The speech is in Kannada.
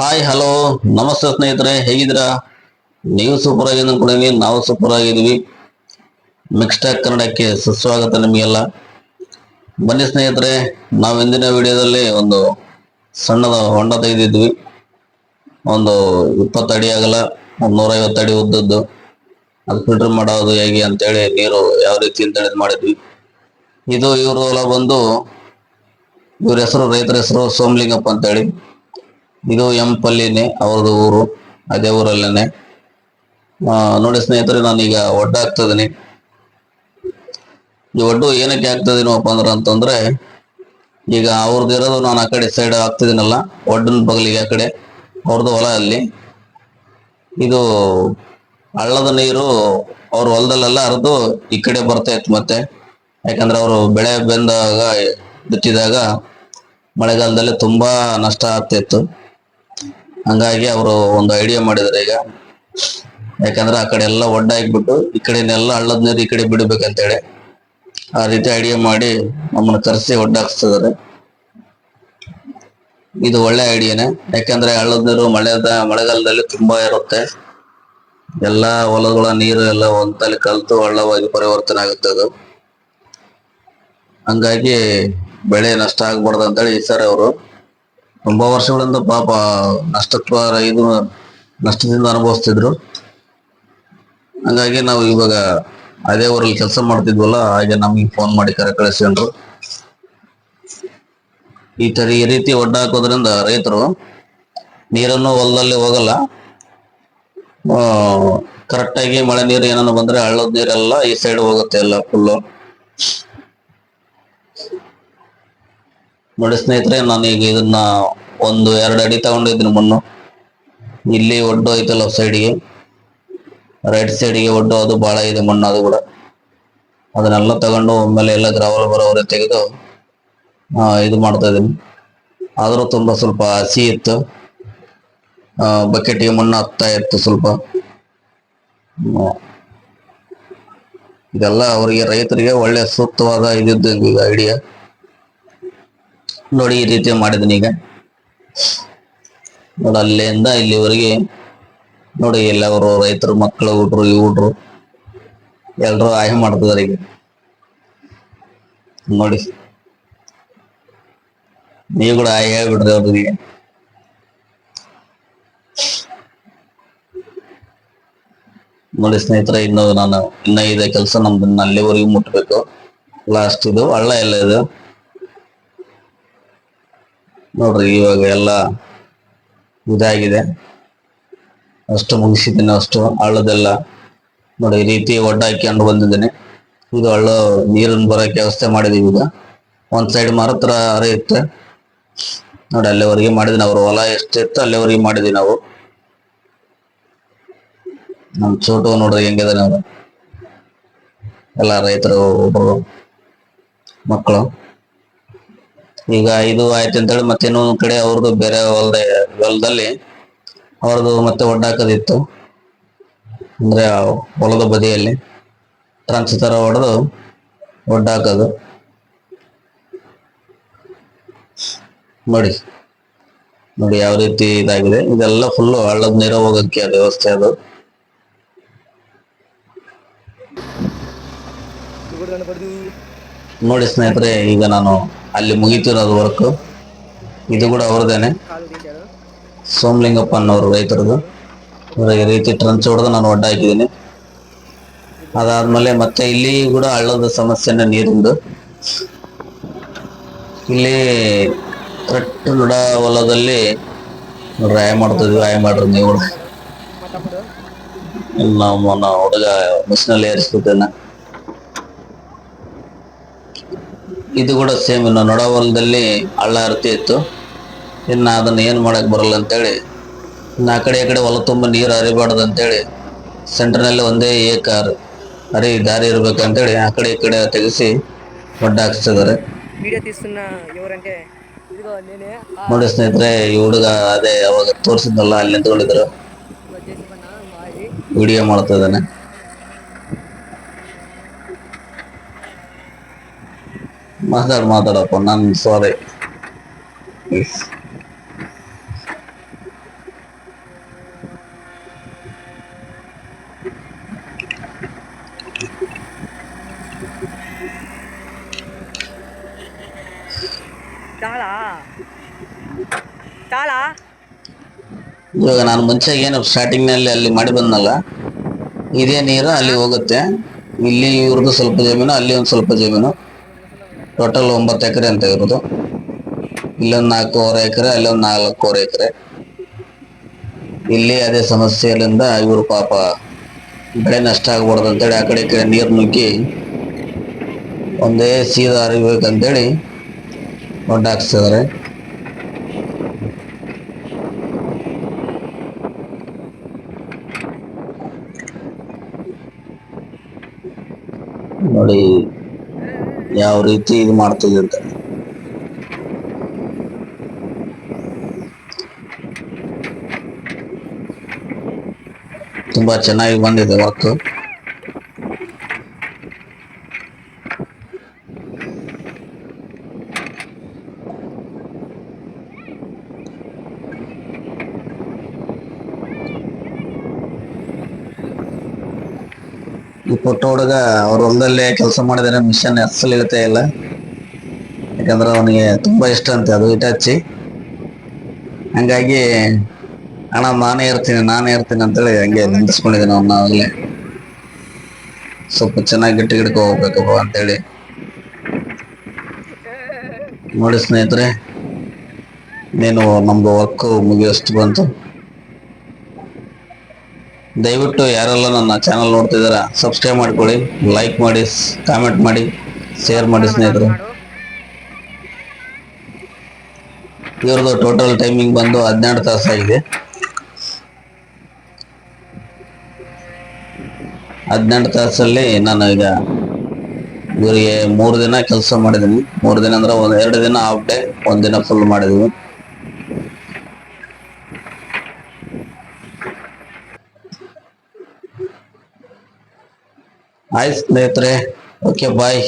ಹಾಯ್ ಹಲೋ ನಮಸ್ತೆ ಸ್ನೇಹಿತರೆ. ಹೇಗಿದ್ದೀರಾ? ನೀವು ಸೂಪರ್ ಆಗಿದೆ ಅನ್ಕೊಂಡಿದೀವಿ ನಾವು ಸೂಪರ್ ಆಗಿದ್ದೀವಿ. ಮಿಕ್ಸ್ಟ್ಯಾಕ್ ಕನ್ನಡಕ್ಕೆ ಸುಸ್ವಾಗತ ನಿಮಗೆಲ್ಲ. ಬನ್ನಿ ಸ್ನೇಹಿತರೆ. ನಾವು ಇಂದಿನ ವಿಡಿಯೋದಲ್ಲಿ ಒಂದು ಸಣ್ಣದ ಹೊಂಡ ತೆಗೆದಿದ್ವಿ. ಒಂದು ಇಪ್ಪತ್ತು ಅಡಿ ಆಗಲ್ಲ, ಒಂದು ನೂರೈವತ್ತು ಅಡಿ ಉದ್ದದ್ದು. ಅದು ಫಿಲ್ಟರ್ ಮಾಡೋದು ಹೇಗೆ ಅಂತೇಳಿ ನೀರು ಯಾವ ರೀತಿ ಅಂತೇಳಿ ಮಾಡಿದ್ವಿ. ಇದು ಇವರು ಎಲ್ಲ ಬಂದು ಇವ್ರ ಹೆಸರು, ರೈತರ ಹೆಸರು ಸೋಮಲಿಂಗಪ್ಪ ಅಂತೇಳಿ. ಇದು ಎಂ ಪಲ್ಲಿನೇ, ಅವ್ರದ್ದು ಊರು, ಅದೇ ಊರಲ್ಲೇನೆ. ನೋಡಿ ಸ್ನೇಹಿತರೆ, ನಾನೀಗ ಒಡ್ಡ ಹಾಕ್ತಿದ್ದೀನಿ ಈ ಒಡ್ಡು ಏನಕ್ಕೆ ಹಾಕ್ತಿದ್ದೀನಪ್ಪ ಅಂದ್ರೆ ಅಂತಂದ್ರೆ, ಈಗ ಅವ್ರದ್ದು ಇರೋದು ನಾನು ಆ ಕಡೆ ಸೈಡ್ ಹಾಕ್ತಿದ್ದೀನಲ್ಲ ಒಡ್ಡನ ಬಗಲಿಗೆ ಆ ಕಡೆ, ಅವ್ರದ್ದು ಹೊಲ ಅಲ್ಲಿ. ಇದು ಹಳ್ಳದ ನೀರು ಅವ್ರ ಹೊಲದಲ್ಲೆಲ್ಲ ಹರಿದು ಈ ಕಡೆ ಬರ್ತಾ ಇತ್ತು ಮತ್ತೆ. ಯಾಕಂದ್ರೆ ಅವರು ಬೆಳೆ ಬೆಂದಾಗ, ಬಿತ್ತಿದಾಗ ಮಳೆಗಾಲದಲ್ಲಿ ತುಂಬಾ ನಷ್ಟ ಆಗ್ತಾ ಇತ್ತು. ಹಂಗಾಗಿ ಅವರು ಒಂದು ಐಡಿಯಾ ಮಾಡಿದಾರೆ ಈಗ. ಯಾಕಂದ್ರೆ ಆ ಕಡೆ ಎಲ್ಲ ಒಡ್ಡ ಹಾಕ್ಬಿಟ್ಟು ಈ ಕಡೆನೆಲ್ಲ ಹಳ್ಳದ ನೀರು ಈ ಕಡೆ ಬಿಡ್ಬೇಕಂತೇಳಿ ಆ ರೀತಿ ಐಡಿಯಾ ಮಾಡಿ ನಮ್ಮನ್ನ ಕರೆಸಿ ಒಡ್ಡ ಹಾಕ್ಸ್ತಿದಾರೆ. ಇದು ಒಳ್ಳೆ ಐಡಿಯಾನೆ ಯಾಕಂದ್ರೆ ಹಳ್ಳದ ನೀರು ಮಳೆದ, ಮಳೆಗಾಲದಲ್ಲಿ ತುಂಬಾ ಇರುತ್ತೆ. ಎಲ್ಲಾ ಹೊಲಗಳ ನೀರು ಎಲ್ಲ ಒಂದಲ್ಲಿ ಕಲ್ತು ಹಳ್ಳವಾಗಿ ಪರಿವರ್ತನೆ ಆಗುತ್ತೆ ಅದು. ಹಂಗಾಗಿ ಬೆಳೆ ನಷ್ಟ ಆಗ್ಬಾರ್ದು ಅಂತೇಳಿ ಈ ಸರ್ ಅವರು. ತುಂಬಾ ವರ್ಷಗಳಿಂದ ಪಾಪ ನಷ್ಟತ್ವ ಇದು ನಷ್ಟದಿಂದ ಅನುಭವಿಸ್ತಿದ್ರು. ಹಂಗಾಗಿ ನಾವು ಇವಾಗ ಅದೇ ಊರಲ್ಲಿ ಕೆಲಸ ಮಾಡ್ತಿದ್ವಲ್ಲ, ಹಾಗೆ ನಮಗೆ ಫೋನ್ ಮಾಡಿ ಕರೆ ಕಳಿಸ್ಕೊಂಡ್ರು. ಈ ತರ, ಈ ರೀತಿ ಒಡ್ಡ ಹಾಕೋದ್ರಿಂದ ರೈತರು ನೀರನ್ನು ಹೊಲದಲ್ಲಿ ಹೋಗಲ್ಲ. ಕರೆಕ್ಟ್ ಆಗಿ ಮಳೆ ನೀರು ಏನಾನ ಬಂದ್ರೆ ಹಳ್ಳದ ನೀರೆಲ್ಲ ಈ ಸೈಡ್ ಹೋಗುತ್ತೆ ಎಲ್ಲ ಫುಲ್ಲು ನೋಡಿ ಸ್ನೇಹಿತರೆ, ನಾನು ಈಗ ಇದನ್ನ ಒಂದು ಎರಡು ಅಡಿ ತಗೊಂಡಿದ್ದೀನಿ ಮಣ್ಣು. ಇಲ್ಲಿ ಒಡ್ಡು ಐತಲ್ಲ ಸೈಡ್ಗೆ ರೈಟ್ ಸೈಡ್ಗೆ ಒಡ್ಡು, ಅದು ಬಹಳ ಇದೆ ಮಣ್ಣು, ಅದು ಕೂಡ. ಅದನ್ನೆಲ್ಲ ತಗೊಂಡು ಒಮ್ಮೆಲೆ ಎಲ್ಲ ಗ್ರಾವಲ್ ಬರೋವರೆ ತೆಗೆದು ಇದು ಮಾಡ್ತಾ ಇದ್ದೀನಿ. ಆದರೂ ತುಂಬ ಸ್ವಲ್ಪ ಹಸಿ ಇತ್ತು. ಬಕೆಟಿಗೆ ಮಣ್ಣು ಹತ್ತಾ ಇತ್ತು ಸ್ವಲ್ಪ. ಇದೆಲ್ಲ ಅವರಿಗೆ ರೈತರಿಗೆ ಒಳ್ಳೆ ಸೂಕ್ತವಾದ ಇದಿದ್ದು ಈಗ ಐಡಿಯಾ ನೋಡಿ ಈ ರೀತಿ ಮಾಡಿದೀನಿ ಈಗ. ನೋಡಿ ಅಲ್ಲಿಂದ ಇಲ್ಲಿವರೆಗೆ ನೋಡಿ ಎಲ್ಲವರು ರೈತರು, ಮಕ್ಕಳು, ಹುಡ್ರು ಈ ಹುಡ್ರು ಎಲ್ರು ಆಯ್ ಮಾಡ್ತಿದಾರೆ ಈಗ. ನೋಡಿ. ನೀವು ಕೂಡ ಆಯ್ ಹೇಳ್ಬಿಡ್ರಿ ಅವ್ರಿಗೆ. ನೋಡಿ ಸ್ನೇಹಿತರೆ, ಇನ್ನು ನಾನು ಇನ್ನ ಇದೆ ಕೆಲಸ ನಮ್ದು. ಅಲ್ಲಿವರೆಗೂ ಮುಟ್ಬೇಕು. ಲಾಸ್ಟ್ ಇದು, ಹಳ್ಳ ಎಲ್ಲ ಇದು. ನೋಡ್ರಿ, ಇವಾಗ ಎಲ್ಲ ಇದಾಗಿದೆ. ಅಷ್ಟು ಮುಗಿಸಿದ್ದೀನಿ, ಅಷ್ಟು ಹಳ್ಳದೆಲ್ಲ. ನೋಡಿ, ಈ ರೀತಿ ಒಡ್ಡ ಹಾಕೊಂಡು ಬಂದಿದ್ದೀನಿ. ಇದು ಹಳ್ಳ ನೀರನ್ನು ಬರೋಕೆ ವ್ಯವಸ್ಥೆ ಮಾಡಿದೀವಿ ಈಗ. ಒಂದ್ ಸೈಡ್ ಮಾತ್ರ ಹರಿಯುತ್ತೆ ನೋಡಿ, ಅಲ್ಲಿವರೆಗೆ ಮಾಡಿದ್ವಿ ನಾವು ಹೊಲ ಎಷ್ಟಿತ್ತು ಅಲ್ಲಿವರೆಗೆ ಮಾಡಿದ್ವಿ ನಾವು. ನಮ್ ಚೋಟು ನೋಡ್ರಿ ಹೆಂಗಿದೆ ನಾವು ಎಲ್ಲ ರೈತರು, ಒಬ್ರು ಮಕ್ಕಳು. ಈಗ ಇದು ಆಯ್ತು ಅಂತ ಹೇಳಿ ಮತ್ತೆ ಇನ್ನೊಂದು ಕಡೆ ಅವ್ರದ್ದು ಬೇರೆ ಹೊಲದ ಹೊಲದಲ್ಲಿ ಅವ್ರದ್ದು ಮತ್ತೆ ಒಡ್ಡಾಕೋದಿತ್ತು. ಅಂದ್ರೆ ಹೊಲದ ಬದಿಯಲ್ಲಿ ಟ್ರಂಚ್ ತರ ಹೊಡೆದು ಒಡ್ಡಾಕೋದು. ನೋಡಿ ನೋಡಿ ಯಾವ ರೀತಿ ಇದಾಗಿದೆ. ಇದೆಲ್ಲ ಫುಲ್ಲು ಹಳ್ಳದ ನೀರು ಹೋಗಕ್ಕೆ ಅದು ವ್ಯವಸ್ಥೆ ಅದು. ನೋಡಿ ಸ್ನೇಹಿತರೆ, ಈಗ ನಾನು ಅಲ್ಲಿ ಮುಗಿತಿರೋದು ವರ್ಕ್ ಇದು ಕೂಡ ಅವ್ರದೇನೆ. ಸೋಮಲಿಂಗಪ್ಪ ಅನ್ನೋರು ರೈತರದು. ಈ ರೀತಿ ಟ್ರಂಚ್ ಹೊಡೆದು ನಾನು ಒಡ್ಡ ಹಾಕಿದ್ದೀನಿ. ಅದಾದ್ಮೇಲೆ ಮತ್ತೆ ಇಲ್ಲಿ ಕೂಡ ಹಳ್ಳದ ಸಮಸ್ಯೆನ ನೀರಿಂದು. ಇಲ್ಲಿ ಕರೆಕ್ಟ್ ಹೊಲದಲ್ಲಿ ನೋಡ್ರಿ ಆಯ ಮಾಡ್ತಿದ್ವಿ, ಆಯ ಮಾಡ್ರಿ ನೀವು. ನಮ್ಮ ಹುಡುಗ ಮಿಷನಲ್ಲಿ ಏರಿಸ್ಬಿಟ್ಟೇನ ಇದು ಕೂಡ ಸೇಮ್ ಇನ್ನು ನೊಡವಲದಲ್ಲಿ ಹಳ್ಳ ಅರ್ತಿ ಇತ್ತು. ಇನ್ನು ಅದನ್ನು ಏನು ಮಾಡೋಕ್ಕೆ ಬರಲ್ಲ ಅಂತೇಳಿ ಇನ್ನು ಆ ಕಡೆ ಈ ಕಡೆ ಹೊಲ ತುಂಬ ನೀರು ಹರಿಬಾರ್ದು ಅಂತೇಳಿ ಸೆಂಟರ್ನಲ್ಲಿ ಒಂದೇ ಏ ಕಾರ್ ಹರಿ ದಾರಿ ಇರಬೇಕಂತೇಳಿ ಆ ಕಡೆ ಈ ಕಡೆ ತೆಗೆಸಿ ಒಡ್ಡ ಹಾಕ್ಸ್ತಿದ್ದಾರೆ ನೋಡಿ ಸ್ನೇಹಿತರೆ ಈ ಹುಡುಗ ಅದೇ ಅವಾಗ ತೋರಿಸಿದ್ನಲ್ಲ ಅಲ್ಲಿ ನಿಂತ್ಕೊಂಡಿದ್ರು. ವಿಡಿಯೋ ಮಾಡ್ತಾ ಇದ್ದಾನೆ. ಮಾತಾಡ ಮಾತಾಡಪ್ಪ ನಾನು ಸಾರಿ ಇವಾಗ ನಾನು ಮುಂಚೆ ಏನು ಸ್ಟಾರ್ಟಿಂಗ್ನಲ್ಲಿ ಅಲ್ಲಿ ಮಾಡಿ ಬಂದಲ್ಲ ಇದೇ ನೀರು ಅಲ್ಲಿ ಹೋಗುತ್ತೆ. ಇಲ್ಲಿ ಇವ್ರದ್ದು ಸ್ವಲ್ಪ ಜಮೀನು ಅಲ್ಲಿ ಒಂದು ಸ್ವಲ್ಪ ಜಮೀನು. ಟೋಟಲ್ ಒಂಬತ್ತು ಎಕರೆ ಅಂತ ಇರೋದು ಇಲ್ಲೊಂದು ನಾಲ್ಕೂವರೆ ಎಕರೆ, ಅಲ್ಲೊಂದು ನಾಲ್ಕೂವರೆ ಎಕರೆ. ಇಲ್ಲಿ ಅದೇ ಸಮಸ್ಯೆಯಿಂದ ಇವರು ಪಾಪ ಬೆಳೆ ನಷ್ಟ ಆಗ್ಬಾರ್ದು ಅಂತೇಳಿ ಆ ಕಡೆ ಈ ಕಡೆ ನೀರು ನುಗ್ಗಿ ಒಂದೇ ಸೀದಾ ಹರಿಬೇಕಂತೇಳಿ ದೊಡ್ಡ ಹಾಕ್ಸಿದ್ದಾರೆ. ನೋಡಿ ಯಾವ ರೀತಿ ಇದು ಮಾಡ್ತಿದೆ ಅಂತ. ತುಂಬಾ ಚೆನ್ನಾಗಿ ಬಂದಿದೆ ವರ್ಕ್ ಈ ಪುಟ್ಟ ಹುಡುಗ ಅವ್ರ ಹೊಲದಲ್ಲೇ ಕೆಲಸ ಮಾಡಿದ್ರೆ ಮಿಷನ್ ಅಸಲ್ ಇಳ್ತಾ ಇಲ್ಲ ಯಾಕಂದ್ರೆ ಅವನಿಗೆ ತುಂಬಾ ಇಷ್ಟ ಅಂತೆ ಅದು ಇಟಾಚಿ ಹಂಗಾಗಿ ಅಣ್ಣ ನಾನೇ ಇರ್ತೀನಿ ನಾನೇ ಇರ್ತೀನಿ ಅಂತೇಳಿ ಹಂಗೆ ನಿಂದಿಸ್ಕೊಂಡಿದ್ದೀನಿ ಅವನ್ನ ಆಗಲೇ ಸ್ವಲ್ಪ ಚೆನ್ನಾಗಿ ಗಟ್ಟಿ ಗಿಡಕ್ಕೆ ಹೋಗ್ಬೇಕಪ್ಪ ಅಂತೇಳಿ. ನೋಡಿ ಸ್ನೇಹಿತರೆ, ನೀನು ನಮ್ದು ವರ್ಕ್ ಮುಗಿಯೋಷ್ಟು ಬಂತು. ದಯವಿಟ್ಟು ಯಾರೆಲ್ಲ ನನ್ನ ಚಾನಲ್ ನೋಡ್ತಿದಾರ ಸಬ್ಸ್ಕ್ರೈಬ್ ಮಾಡ್ಕೊಳ್ಳಿ ಲೈಕ್ ಮಾಡಿ ಕಾಮೆಂಟ್ ಮಾಡಿ ಶೇರ್ ಮಾಡಿ ಸ್ನೇಹಿತರೆ. ಇವ್ರದ್ದು ಟೋಟಲ್ ಟೈಮಿಂಗ್ ಬಂದು ಹದಿನೆಂಟು ತಾಸು ಆಗಿದೆ. ಹದಿನೆಂಟು ತಾಸಲ್ಲಿ ನಾನು ಈಗ ಇವರಿಗೆ ಮೂರು ದಿನ ಕೆಲಸ ಮಾಡಿದ್ದೀನಿ ಮೂರು ದಿನ ಅಂದ್ರೆ ಒಂದು ಎರಡು ದಿನ ಹಾಫ್ ಡೇ ಒಂದು ದಿನ ಫುಲ್ ಮಾಡಿದ್ವಿ ಆಯ್ತು ಸ್ನೇಹಿತರೆ. Okay bye